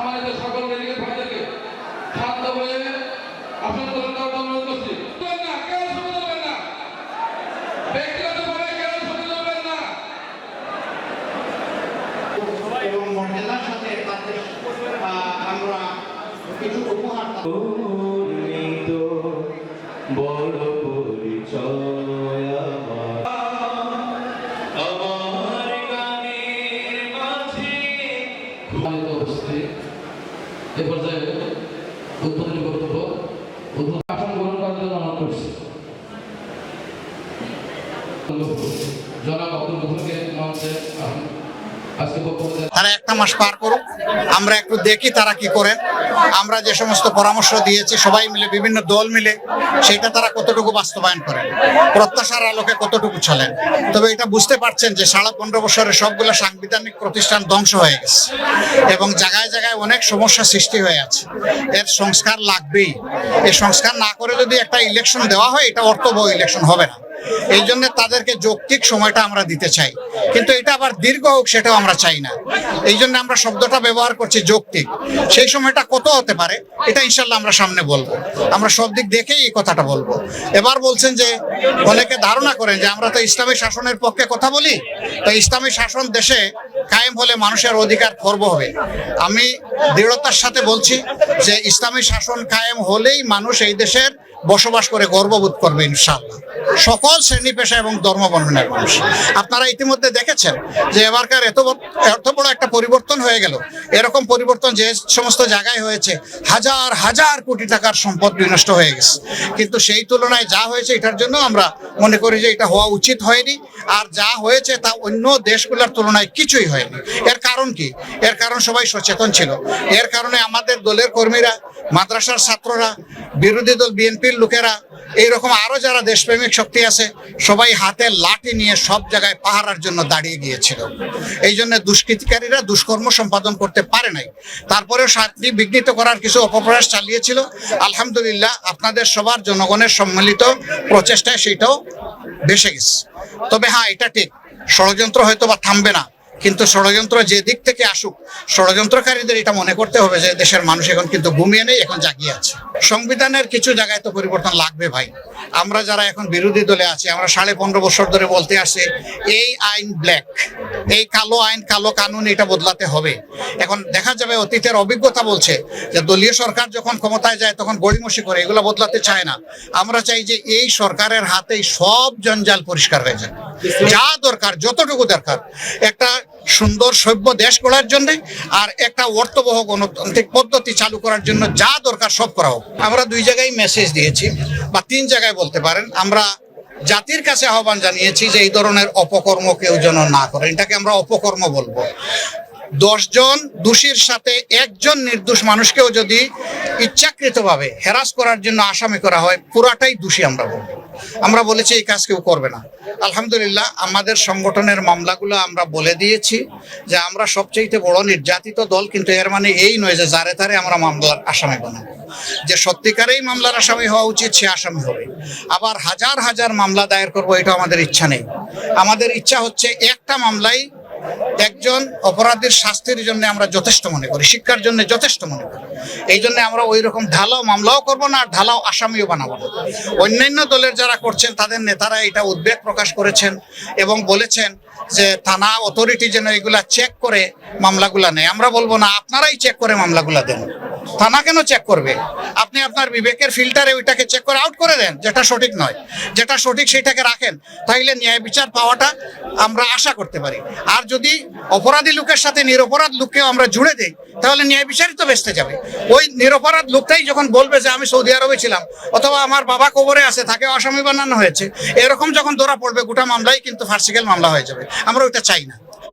সম্মানিত সকল ডেলিগেট ভাইদেরকে শান্ত হয়ে আসন গ্রহণ করার জন্য অনুরোধ করছি। এবং মর্যাদার সাথে তাদের আমরা কিছু উপহার বড় পরিচয়। এ পর্যায়ে উদ্বোধনী বক্তব্য উদ্বোধন আসন গ্রহণ করার জন্য অনুরোধ করছি। জনাব আব্দুল মঞ্চে তারা একটা মাস পার করুক, আমরা একটু দেখি তারা কি করেন। আমরা যে সমস্ত পরামর্শ দিয়েছি, সবাই মিলে, বিভিন্ন দল মিলে, সেটা তারা কতটুকু বাস্তবায়ন করেন। প্রত্যাশার আলোকে কতটুকু চলেন। তবে এটা বুঝতে পারছেন যে সাড়ে পনেরো বছরের সবগুলো সাংবিধানিক প্রতিষ্ঠান ধ্বংস হয়ে গেছে এবং জায়গায় জায়গায় অনেক সমস্যা সৃষ্টি হয়ে আছে। এর সংস্কার লাগবেই। এই সংস্কার না করে যদি একটা ইলেকশন দেওয়া হয়, এটা অর্থবহ ইলেকশন হবে না। এই জন্য তাদেরকে যৌক্তিক সময়টা আমরা দিতে চাই। কিন্তু এটা আবার দীর্ঘ হোক, সেটাও আমরা চাই না। এই জন্য আমরা শব্দটা ব্যবহার করছি যৌক্তিক। সেই সময়টা কত হতে পারে, এটা ইনশাল্লাহ আমরা সামনে বলব। আমরা সব দিক দেখেই এই কথাটা বলব। এবার বলছেন যে, অনেকে ধারণা করেন যে, আমরা তো ইসলামী শাসনের পক্ষে কথা বলি। তো ইসলামী শাসন দেশে কায়েম হলে মানুষের অধিকার খর্ব হবে। আমি দৃঢ়তার সাথে বলছি যে, ইসলামী শাসন কায়েম হলেই মানুষ এই দেশের বসবাস করে গর্ববোধ করবে ইনশাআল্লাহ সকল শ্রেণি পেশা এবং ধর্ম বর্ণনের মানুষ। আপনারা ইতিমধ্যে দেখেছেন যে এবারকার এত এত বড় একটা পরিবর্তন হয়ে গেল। এরকম পরিবর্তন যে সমস্ত জায়গায় হয়েছে, হাজার হাজার কোটি টাকার সম্পদ বিনষ্ট হয়ে গেছে। কিন্তু সেই তুলনায় যা হয়েছে এটার জন্য আমরা মনে করি যে এটা হওয়া উচিত হয়নি। আর যা হয়েছে তা অন্য দেশগুলোর তুলনায় কিছুই হয়নি। এর কারণ কি? এর কারণ সবাই সচেতন ছিল। এর কারণে আমাদের দলের কর্মীরা, মাদ্রাসার ছাত্ররা, বিরোধী দল, বিএনপির লোকেরা এইরকম আরও যারা দেশপ্রেমিক শক্তি আছে, সবাই হাতে লাঠি নিয়ে সব জায়গায় পাহারার জন্য দাঁড়িয়ে গিয়েছিল। এই জন্য দুষ্কৃতিকারীরা দুষ্কর্ম সম্পাদন করতে পারে নাই। তারপরেও শান্তি বিঘ্নিত করার কিছু অপপ্রয়াস চালিয়েছিল। আলহামদুলিল্লাহ, আপনাদের সবার জনগণের সম্মিলিত প্রচেষ্টায় সেটাও বেসে গেছে। তবে হ্যাঁ এটা ঠিক। ষড়যন্ত্র হয়তো বা থামবে না। কিন্তু ষড়যন্ত্র যে দিক থেকে আসুক, ষড়যন্ত্রকারীদের এটা মনে করতে হবে যে দেশের মানুষ এখন কিন্তু ঘুমিয়ে নেই, এখন জাগিয়ে আছে। সংবিধানের কিছু জায়গায় তো পরিবর্তন লাগবে ভাই। আমরা যারা এখন বিরোধী দলে আছি, আমরা সাড়ে পনেরো বছর ধরে বলতে আসছি, এই আইন ব্ল্যাক, এই কালো আইন, কালো কানুন এটা বদলাতে হবে। এখন দেখা যাবে অতীতের অভিজ্ঞতা বলছে যে দলীয় সরকার যখন ক্ষমতায় যায় তখন গড়িমসি করে, এগুলো বদলাতে চায় না। আমরা চাই যে এই সরকারের হাতেই সব জঞ্জাল পরিষ্কার হয়ে যায়। যা দরকার, যতটুকু দরকার। একটা সুন্দর সভ্য দেশ গড়ার জন্য আর একটা অর্থবহ গণতান্ত্রিক পদ্ধতি চালু করার জন্য যা দরকার সব করা হোক। আমরা দুই জায়গায় মেসেজ দিয়েছি বা তিন জায়গায় বলতে পারেন। আমরা জাতির কাছে আহ্বান জানিয়েছি যে এই ধরনের অপকর্ম কেউ যেন না করে। এটাকে আমরা অপকর্ম বলব। দশজন দোষীর সাথে একজন নির্দোষ মানুষকেও যদি ইচ্ছাকৃতভাবে হেরাস করার জন্য আসামি করা হয়, পুরাটাই দোষী আমরা বলব। আমরা বলেছি এই কাজ কেউ করবে না। আলহামদুলিল্লাহ, আমাদের সংগঠনের মামলাগুলো আমরা বলে দিয়েছি যে আমরা সবচেয়ে বড় নির্যাতিত দল, কিন্তু এর মানে এই নয় যে যারে তারে আমরা মামলার আসামি বানাবো। যে সত্যিকারেই মামলার আসামি হওয়া উচিত, সে আসামি হবে। আবার হাজার হাজার মামলা দায়ের করব এটা আমাদের ইচ্ছা নেই। আমাদের ইচ্ছা হচ্ছে একটা মামলায় একজন অপরাধীর শাস্তির জন্য আমরা যথেষ্ট মনে করি, শিক্ষার জন্য যথেষ্ট মনে করি। এই জন্য আমরা ওই রকম ঢালাও মামলাও করব না, আর ঢালাও আসামিও বানাবো না। অন্যান্য দলের যারা করছেন, তাদের নেতারা এটা উদ্বেগ প্রকাশ করেছেন এবং বলেছেন যে থানা অথরিটি যেন এগুলা চেক করে মামলাগুলা নেয়। আমরা বলব না, আপনারাই চেক করে মামলাগুলা দেন। থানা কেন চেক করবে? আপনি আপনার বিবেকের ফিল্টারে ওইটাকে চেক করে আউট করে দেন, যেটা সঠিক নয়। যেটা সঠিক সেটাকে রাখেন। তাইলে ন্যায় বিচার পাওয়াটা আমরা আশা করতে পারি। আর যদি অপরাধী লোকের সাথে নিরপরাধ লোককেও আমরা জুড়ে দেই, তাহলে ন্যায় বিচারই তো বেসতে যাবে। ওই নিরপরাধ লোকটাই যখন বলবে যে, আমি সৌদি আরবে ছিলাম, অথবা আমার বাবা কবরে আছে, তাকে আসামি বানানো হয়েছে, এরকম যখন ধরা পড়বে, গোটা মামলাই কিন্তু ফার্সিক্যাল মামলা হয়ে যাবে। আমরা ওইটা চাই না।